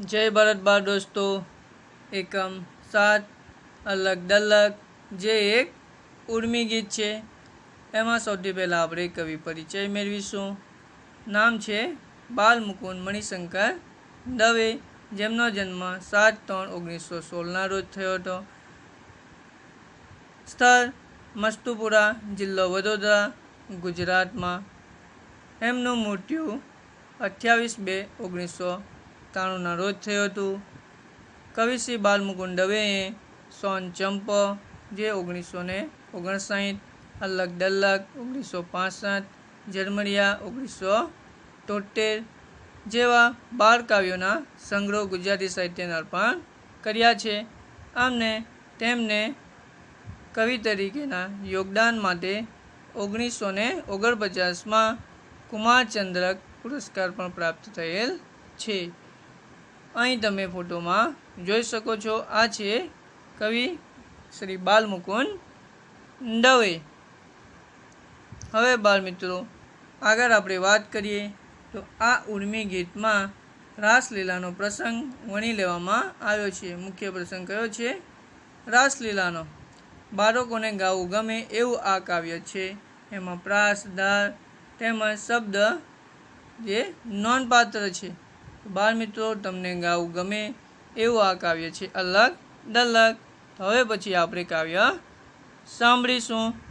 જય ભારત બાર દોસ્તો. એકમ સાત, અલગ દલગ. જે એક ઉર્મી ગીત છે. એમાં સૌથી પહેલાં આપણે કવિ પરિચય મેળવીશું. નામ છે બાલ મુકુંદ મણિશંકર દવે, જેમનો જન્મ સાત ત્રણ ઓગણીસો સોળના રોજ થયો હતો. સ્થળ મસ્તુપુરા, જિલ્લો વડોદરા, ગુજરાતમાં. એમનું મૃત્યુ અઠ્યાવીસ બે ઓગણીસો ત્રાણુંના રોજ થયું હતું. કવિશ્રી બાલમુકુંદ દવેએ સોન ચંપ, જે ઓગણીસો ને ઓગણસાઠ, અલગ ડલ્લક ઓગણીસો પાસઠ જર્મરિયા ઓગણીસો તોતેર જેવા બાળ કાવ્યોના સંગ્રહ ગુજરાતી સાહિત્યને અર્પણ કર્યા છે. આમને તેમને કવિ તરીકેના યોગદાન માટે ઓગણીસો ને ઓગણપચાસમાં કુમારચંદ્રક પુરસ્કાર પણ પ્રાપ્ત થયેલ છે. અહીં તમે ફોટોમાં જોઈ શકો છો, આ છે કવિ શ્રી બાલમુકુંદ દવે. હવે બાળ મિત્રો આગળ આપણે વાત કરીએ, તો આ ઉર્મી ગીતમાં રાસલીલાનો પ્રસંગ વણી લેવામાં આવ્યો છે. મુખ્ય પ્રસંગ કયો છે? રાસલીલાનો. બાળકોને ગાવું ગમે એવું આ કાવ્ય છે. એમાં પ્રાસ દાર તેમજ શબ્દ જે નોંધપાત્ર છે. બાળ મિત્રો, તમને ગાવું ગમે એવું આ કાવ્ય છે, અલગ દલગ. હવે પછી આપણે કાવ્ય સાંભળીશું.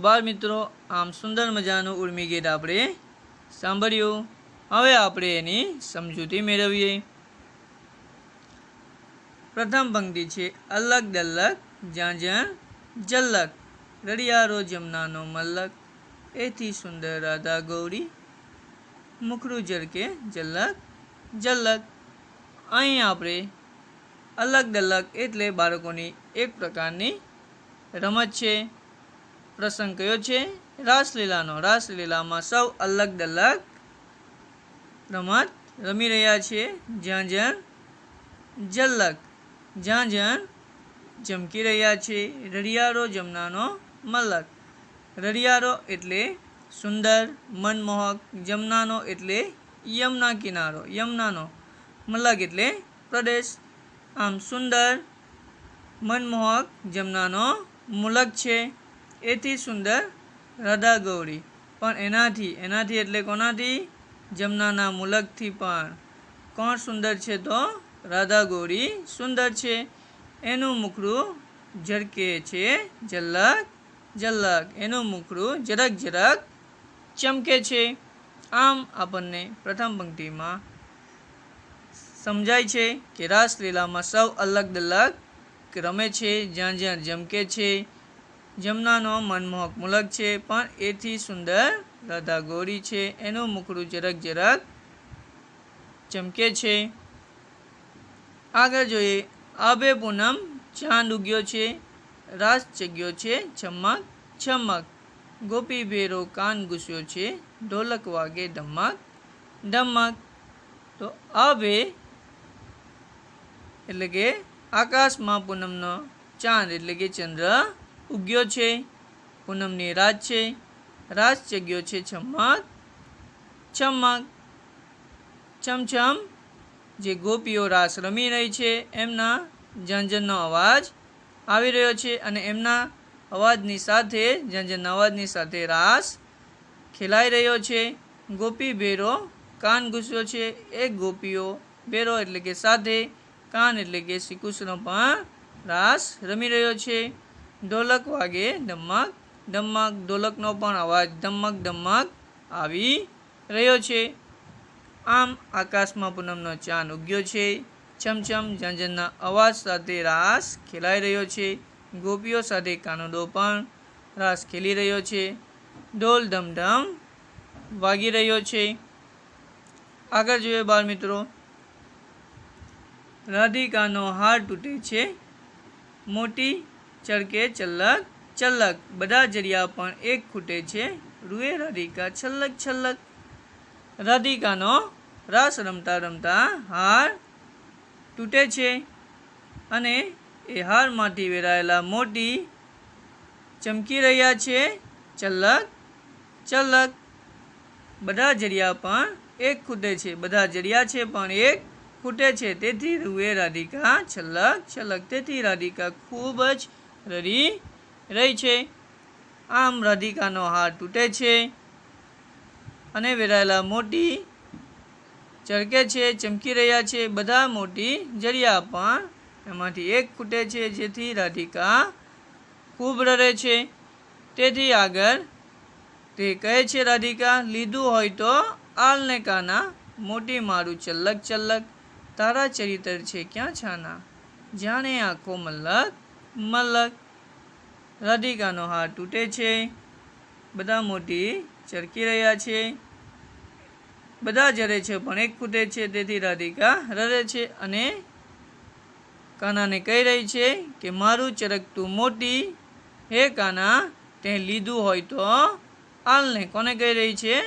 બાળ મિત્રો, આમ સુંદર મજાનું ઉર્મી ગીત આપણે સાંભળ્યું. હવે આપણે એની સમજૂતી મેળવીએ. પ્રથમ પંક્તિ છે, અલગ દલક, જ્યાં જ્યાં જલક રડિયારો જમનાનો મલ્લક એથી સુંદર રાધા ગૌરી, મુખરું જરકે જલક જલક. અહીં આપણે અલગ દલક એટલે બાળકોની એક પ્રકારની રમત છે. પ્રસંગ કયો છે? રાસલીલાનો. રાસલીલામાં સૌ અલગ દલગ રમત રમી રહ્યા છે જ્યાં જ્યાં જલક જ્યાં જ્યાં ચમકી રહ્યા છે રડિયારો જમનાનો મલક રડિયારો એટલે સુંદર, મનમોહક, જમનાનો એટલે યમના કિનારો. યમનાનો મલક એટલે પ્રદેશ. આમ સુંદર, મનમોહક, જમનાનો મુલક છે. એથી સુંદર રાધા ગૌરી પણ એનાથી એનાથી એટલે કોનાથી? જમનાના મુલકથી પણ. કોણ સુંદર છે તો? રાધા ગૌરી સુંદર છે. એનું મુખડું ઝળકે છે, ઝલક ઝલક. એનું મુખડું જરાક જરાક ચમકે છે. આમ આપણને પ્રથમ પંક્તિમાં સમજાય છે કે રાસલીલામાં સૌ અલગ દલગ રમે છે, જ્યાં જ્યાં જમકે છે. જમનાનો મનમોહક મુલક છે, પણ એથી સુંદર રાધા ગોરી છે. એનું મુખડું જરાક જરાક ચમકે છે. આગળ જોઈએ આબે પૂનમ ચાંદ ઉગ્યો છે, રાસ ચગ્યો છે ચમક ચમક ગોપી ભેરો કાન ઘૂસ્યો છે, ઢોલક વાગે ધમક ધમક. તો આભે, એટલે કે આકાશમાં પૂનમનો ચાંદ, એટલે કે ચંદ્ર ઉગ્યો છે, પૂનમની રાત છે રાસ જગ્યો છે ચમક ચમક ચમચમ જે ગોપીઓ રાસ રમી રહી છે, એમના ઝંઝનનો અવાજ આવી રહ્યો છે અને એમના અવાજની સાથે, ઝંઝનના અવાજની સાથે રાસ ખેલાઈ રહ્યો છે. ગોપી ભેરો કાન ઘૂસ્યો છે. એક ગોપીઓ ભેરો એટલે કે સાથે, કાન એટલે કે શ્રી કૃષ્ણ પણ રાસ રમી રહ્યો છે. ઢોલક વાગે ધમક ધમક ઢોલકનો પણ અવાજ ધમક ધમક આવી રહ્યો છે. આમ આકાશમાં પૂનમનો ચાંદ ઉગ્યો છે. છમછમ ઝંઝનના અવાજ સાથે રાસ ખેલાઈ રહ્યો છે. ગોપીઓ સાથે કાનુડો પણ રાસ ખેલી રહ્યો છે. ઢોલ ધમધમ વાગી રહ્યો છે. આગળ જોઈએ બાળ મિત્રો રાધિકાનો હાર તૂટે છે. મોટી ચળકે ચલ્લક ચલ્લક બધા જરિયા પણ એક ખૂટે છે. રૂએ રાધિકા છલ્લક છલ્લક. રાધિકાનો રાસ રમતા રમતા હાર તૂટે છે અને એ હારમાંથી વેરાયેલા મોટી ચમકી રહ્યા છે. ચલ્લક ચલ્લક બધા જરિયા પણ એક ખૂટે છે. બધા જરિયા છે પણ એક ખૂટે છે. તેથી રૂએ રાધિકા છલ્લક છલ્લક. તેથી રાધિકા ખૂબ જ રડી? રહી છે? આમ રાધિકાનો હાર તૂટે છે અને વેરાયેલા મોટી ચળકે છે, ચમકી રહ્યા છે, બધા મોટી જરિયા પણ એમાંથી એક ખૂટે છે, જેથી રાધિકા ખૂબ રડે છે. તેથી આગળ તે કહે છે, રાધિકા, લીધું હોય તો આલને કાના, મોટી મારું ચલ્લક ચલ્લક, તારા ચરિત્ર છે ક્યાં છાના? જાણે આખો મલ્લક મલ્લક રાધિકાનો હાથ તૂટે છે. બધા મોટી ચરકી રહ્યા છે. બધા જરે છે પણ એક ફૂટે છે. તેથી રાધિકા રડે છે અને કાનાને કહી રહી છે કે, મારું ચરકતું મોટી. હે કાના, તે લીધું હોય તો આલને કોને કહી રહી છે?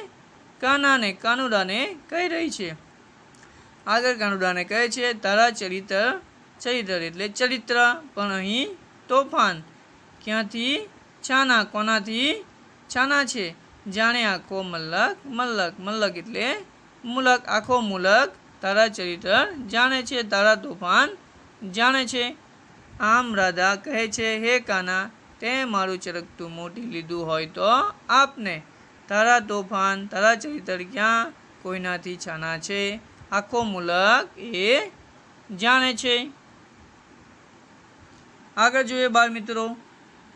કાનાને કાનુડાને કહી રહી છે. આગળ કાનુડાને કહે છે, તારા ચરિત્ર ચરિત્ર એટલે ચરિત્ર, પણ અહીં તોફાન. ક્યાંથી? છાના. કોનાથી? છાના છે. જાણે આખો મલ્લક મલ્લક. મલ્લક એટલે મુલક. આખો મુલક તારા ચરિત્ર જાણે છે. તારા તોફાન જાણે છે. આમ રાધા કહે છે, હે કાના તે મારું ચરકતું મોટી લીધું હોય તો આપને. તારા તોફાન, તારા ચરિત્ર ક્યાં? કોઈનાથી છાના છે. આખો મુલક એ જાણે છે. આગળ જોઈએ બાળ મિત્રો.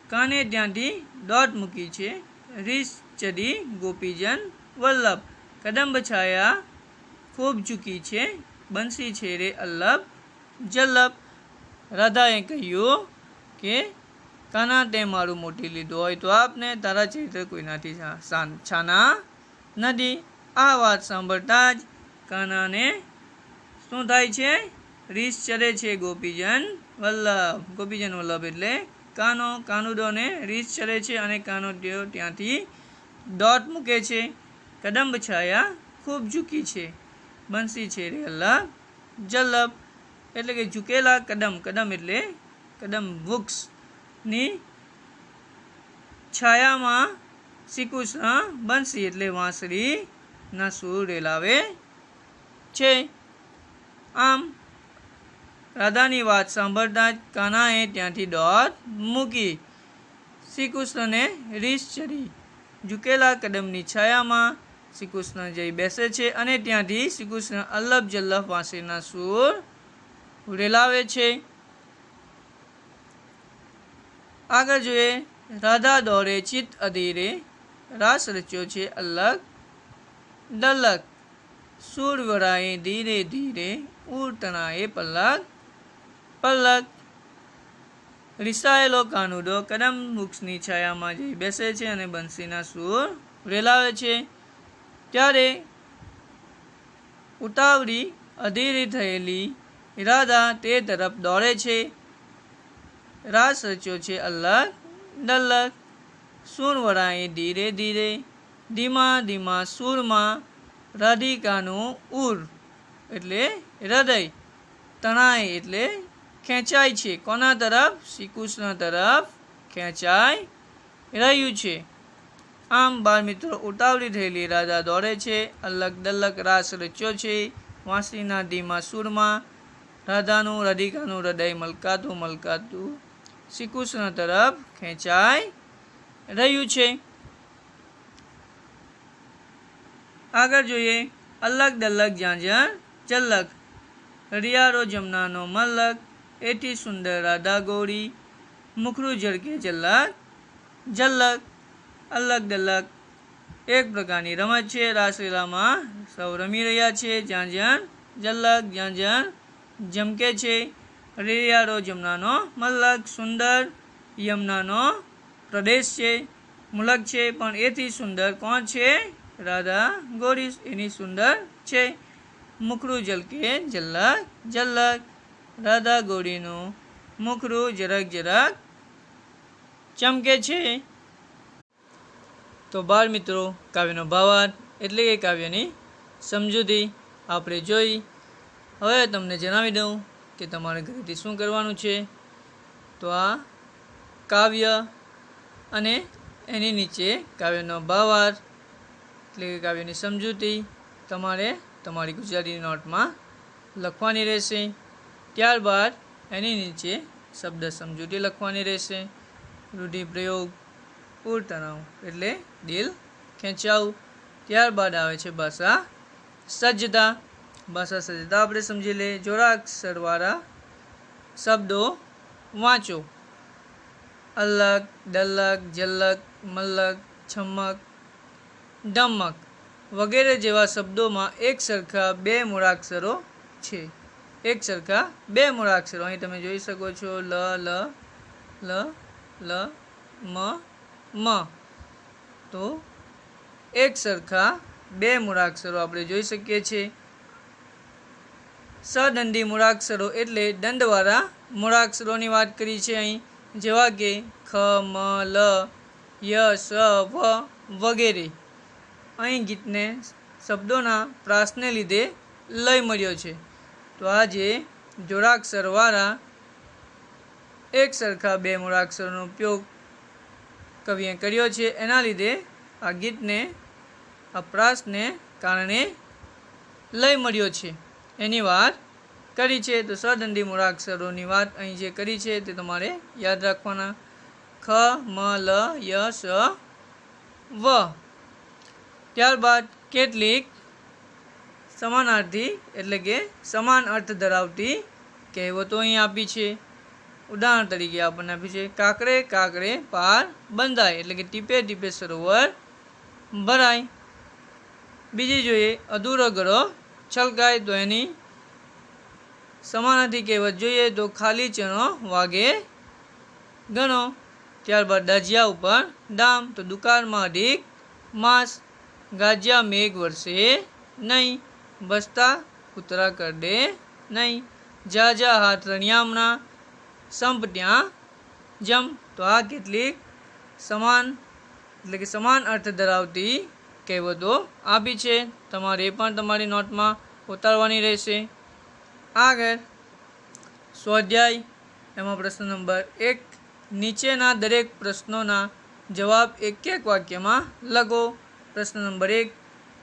કાને ત્યાંથી દોટ મૂકી છે? રીસ ચડી ગોપીજન વલ્લભ. કદમ છાયા ખૂબ ચૂકી છે. બંસી છે રે અલ્લભ જલ્લભ. રાધાએ કહ્યું કે, કાના તે મારું મોટી લીધું હોય તો આપને તારા ચરિત્ર કોઈનાથી છાના નથી. આ વાત સાંભળતા જ કાનાને શું થાય છે? રીસ ચડે છે ગોપીજન, વલ્લભ. ગોપીજન વલ્લભ એટલે કાનો, કાનુડોને રીસ ચડે છે અને કાનો તેઓ ત્યાંથી દોટ મૂકે છે. કદંબ છાયા ખૂબ ઝૂકી છે. બંસી છે રે અલ્લાહ. જલ્લભ એટલે કે ઝૂકેલા કદમ કદમ એટલે કદમ વૃક્ષની છાયામાં શ્રીકૃષ્ણ બંસી એટલે વાંસળીના સૂર રેલાવે છે. આમ રાધાની વાત સાંભળતા જ કાનાએ ત્યાંથી દોટ મૂકી. શ્રી કૃષ્ણને રીસ ચડી. ઝૂકેલા કદમની છાયામાં શ્રી કૃષ્ણ જઈ બેસે છે અને ત્યાંથી શ્રી કૃષ્ણ અલ્લભ જલ્લભ વાંસીના સૂર રેલાવે છે. આગળ જોઈએ, રાધા દોરે ચિત્ત અધીરે રાસ રચ્યો છે અલગ ડલક સૂર વરાએ ધીરે ધીરે ઉર્તણાએ પલક પલક. રિસાયેલો કાનુડો કદમ વૃક્ષની છાયામાં જઈ બેસે છે અને બંસીના સૂર રેલાવે છે. ત્યારે ઉતાવળી અધીરી થયેલી રાધા તે તરફ દોડે છે. રાસ રચ્યો છે અલ્લક ડલ્લક સૂરવરાએ ધીરે ધીરે ધીમા ધીમા સૂરમાં રાધિકાનું ઉર એટલે હૃદય, તણાય એટલે ખેંચાય છે. કોના તરફ? શ્રી કૃષ્ણ તરફ ખેંચાય રહ્યું છે. આમ બાળ મિત્રો ઉતાવળી થયેલી રાધા દોડે છે. અલગ દલક રાસ રચ્યો છે. વાંસળીના ધીમા સૂરમાં રાધાનું, રાધિકાનું હૃદય મલકાતું મલકાતું શ્રી કૃષ્ણ તરફ ખેંચાય રહ્યું છે. આગળ જોઈએ. અલગ દલક જ્યાં જ્યાં ચલ્લક હરિયાળો જમનાનો મલ્લક એથી સુંદર રાધા ગૌરી મુખરું ઝળકે જલ્લક જલ્લક અલગ દલક એક પ્રકારની રમત છે, રાસલીલામાં સૌ રમી રહ્યા છે. જ્યાં જ્યાં જલ્લક જ્યાં જ્યાં જમકે છે. રેરિયારો જમનાનો મલ્લક સુંદર યમનાનો પ્રદેશ છે, મુલક છે. પણ એથી સુંદર કોણ છે? રાધા ગોરી એની સુંદર છે. મુખડું જલકે જલ્લક જલ્લક રાધા ગોળીનું મુખરું જરાક જરાક ચમકે છે. તો બાળ મિત્રો, કાવ્યનો ભાવાર્થ એટલે કે કાવ્યની સમજૂતી આપણે જોઈ. હવે તમને જણાવી દઉં કે તમારે ઘરેથી શું કરવાનું છે. તો આ કાવ્ય અને એની નીચે કાવ્યનો ભાવાર્થ એટલે કે કાવ્યની સમજૂતી તમારે તમારી ગુજરાતી નોટમાં લખવાની રહેશે. ત્યારબાદ એની નીચે શબ્દ સમજૂતી લખવાની રહેશે. રૂઢિપ્રયોગ પૂર તણાવ એટલે દિલ ખેંચાવું. ત્યારબાદ આવે છે ભાષા સજ્જતા. ભાષા સજ્જતા આપણે સમજી લઈએ. જોડાક્ષરવાળા શબ્દો વાંચો. અલગ ડલક જલક મલક છમક ડમક વગેરે જેવા શબ્દોમાં એક સરખા બે મૂળાક્ષરો છે. એક સરખા બે મૂળાક્ષરો અહીં તમે જોઈ શકો છો લ લ લ લ, મ મ. તો એક સરખા બે મૂળાક્ષરો આપણે જોઈ શકીએ છીએ. સદંડી મૂળાક્ષરો એટલે દંડવાળા મૂળાક્ષરોની વાત કરી છે અહીં. જેવા કે ખ, મ, લ, ય, સ, વ વગેરે. અહીં ગીતને શબ્દોના પ્રાસને લીધે લય મળ્યો છે. તો આજે જોડાક્ષરવાળા એક સરખા બે મૂળાક્ષરનો ઉપયોગ કવિએ કર્યો છે. એના લીધે આ ગીતને અપરાશને કારણે લય મળ્યો છે. એની વાત કરી છે તો સદંડી મૂળાક્ષરોની વાત અહીં જે કરી છે તે તમારે યાદ રાખવાના. ખ, મ, લ, ય, સ, વ. ત્યારબાદ કેટલીક સમાનાર્થી એટલે કે સમાન અર્થ ધરાવતી કહેવતો અહીં આપી છે. ઉદાહરણ તરીકે આપણને આપી છે, કાકરે કાકરે પાર બંધાય. એટલે કે ટીપે ટીપે સરોવર ભરાય. બીજી જોઈએ, અધૂરો ગળો છલકાય તો એની સમાનાર્થી કહેવત જોઈએ તો ખાલી ચણો વાગે ગણો ત્યારબાદ દાજિયા ઉપર ડામ તો દુકાળમાં અધિક માંસ, ગાજિયા મેઘ વરસે નહીં. બસતા કૂતરા કરડે નહીં. જા જા, હાથ રણિયામણા સંપ ત્યાં. જમ. તો આ કેટલીક સમાન, એટલે કે સમાન અર્થ ધરાવતી કહેવતો આપી છે. તમારે એ પણ તમારી નોટમાં ઉતારવાની રહેશે. આગળ સ્વાધ્યાય, એમાં પ્રશ્ન નંબર એક, નીચેના દરેક પ્રશ્નોના જવાબ એક એક વાક્યમાં લખો. પ્રશ્ન નંબર એક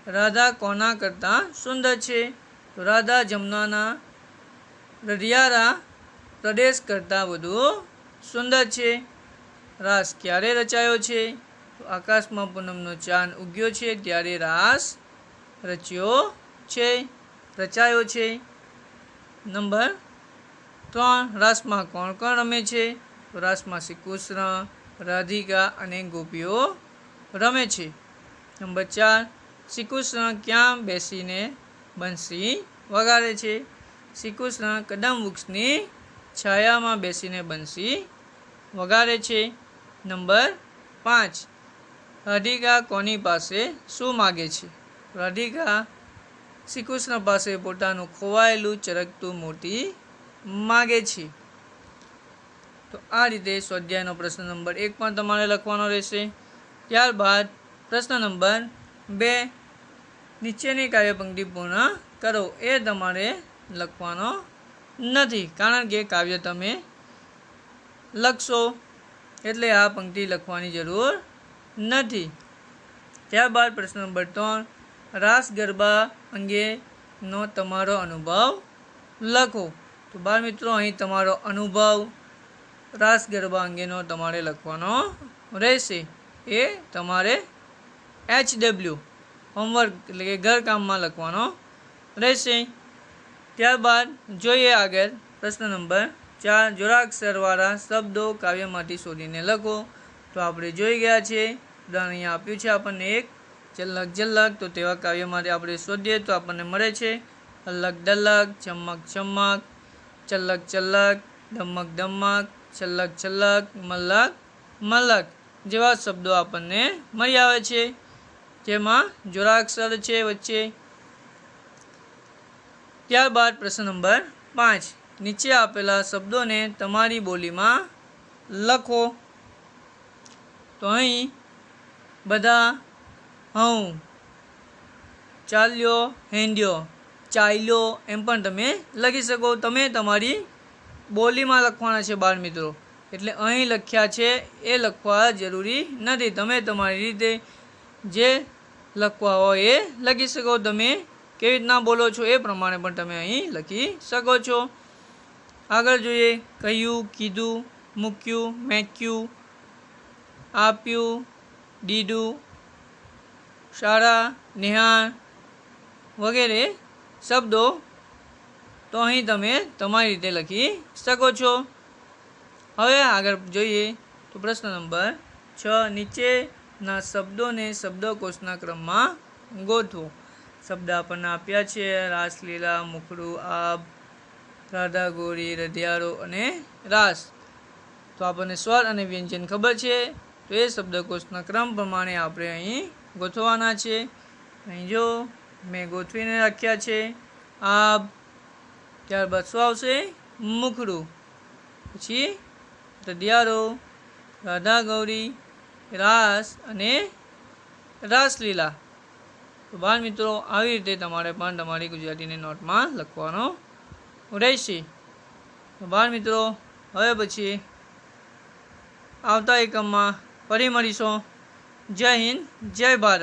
રાધા કોના કરતાં સુંદર છે? તો રાધા જમનાના રઢિયારા પ્રદેશ કરતાં વધુ સુંદર છે. રાસ ક્યારે રચાયો છે? તો આકાશમાં પૂનમનો ચાંદ ઉગ્યો છે, ત્યારે રાસ રચ્યો છે, રચાયો છે. નંબર ત્રણ, રાસમાં કોણ કોણ રમે છે? તો રાસમાં શ્રી કૃષ્ણ, રાધિકા અને ગોપીઓ રમે છે. નંબર ચાર શ્રી કૃષ્ણ ક્યાં બેસીને બંસી વગાડે છે? શ્રી કૃષ્ણ કદમ વૃક્ષની છાયામાં બેસીને બંસી વગાડે છે. નંબર પાંચ. રાધિકા કોની પાસે શું માગે છે? રાધિકા શ્રી કૃષ્ણ પાસે પોતાનું ખોવાયેલું ચરકતું મોતી માગે છે. તો આ રીતે સ્વાધ્યાયનો પ્રશ્ન નંબર એક પણ તમારે લખવાનો રહેશે. ત્યારબાદ પ્રશ્ન નંબર બે. નીચેની કાવ્યપંક્તિ પૂર્ણ કરો. એ તમારે લખવાનો નથી. કારણ કે કાવ્ય તમે લખશો. એટલે આ પંક્તિ લખવાની જરૂર નથી. ત્યારબાદ પ્રશ્ન નંબર ત્રણ. રાસ ગરબા અંગેનો તમારો અનુભવ લખો. તો બાળ મિત્રો, અહીં તમારો અનુભવ રાસ ગરબા અંગેનો તમારે લખવાનો રહેશે. એ તમારે એચ ડબલ્યુ હોમવર્ક એટલે કે ઘરકામમાં લખવાનો. રહેશે. ત્યારબાદ જોઈએ આગળ પ્રશ્ન નંબર ચાર. જોડાક્ષરવાળા શબ્દો કાવ્યમાંથી શોધીને લખો. તો આપણે જોઈ ગયા છે. ઉદાહરણ અહીંયા આપ્યું છે આપણને એક. જલ્લક જલ્લક તો તેવા કાવ્યમાંથી આપણે શોધીએ તો આપણને મળે છે. અલગ ડલક ચમક ચમક. ચલક ચલક. ધમક ધમક છલક છલક મલક મલક જેવા શબ્દો આપણને મળી આવે છે. જેમાં જોડાક્ષર છે વચ્ચે. ત્યારબાદ પ્રશ્ન નંબર પાંચ. નીચે આપેલા શબ્દોને તમારી બોલીમાં લખો. તો અહીં બધા હું ચાલ્યો, હેંડ્યો, ચાલ્યો એમ પણ તમે લખી શકો. તમે તમારી બોલીમાં લખવાના છે બાળ મિત્રો. એટલે અહીં લખ્યા છે, એ લખવા જરૂરી નથી. તમે તમારી રીતે જે લખવા હોય, એ લખી શકો તમે. કેવી રીતના બોલો છો એ પ્રમાણે પણ તમે અહીં લખી શકો છો. આગળ જોઈએ, કહ્યું, કીધું, મૂક્યું, મેક્યું, આપ્યું, દીધું, શાળા નિહાળ વગેરે શબ્દો. તો અહીં તમે તમારી રીતે લખી શકો છો. હવે આગળ જોઈએ તો પ્રશ્ન નંબર છ નીચેના શબ્દોને શબ્દકોશના ક્રમમાં ગોઠવો. શબ્દ આપણને આપ્યા છે. રાસલીલા મુખડું આબ રાધા, ગોરી રધિયારો અને રાસ. તો આપણને સ્વર અને વ્યંજન ખબર છે. તો એ શબ્દકોશના ક્રમ પ્રમાણે આપણે અહીં ગોઠવવાના છે. અહીં જો મેં ગોઠવીને રાખ્યા છે. આબ ત્યારબાદ શું આવશે? મુખડું. પછી રધિયારો રાધા, ગૌરી રાસ અને રાસલીલા. તો બાળ મિત્રો, આવી રીતે તમારે પણ તમારી ગુજરાતીની નોટમાં લખવાનો રહેશે. તો બાળ મિત્રો, હવે પછી આવતા એકમમાં ફરી મળીશું. જય હિન્દ, જય ભારત.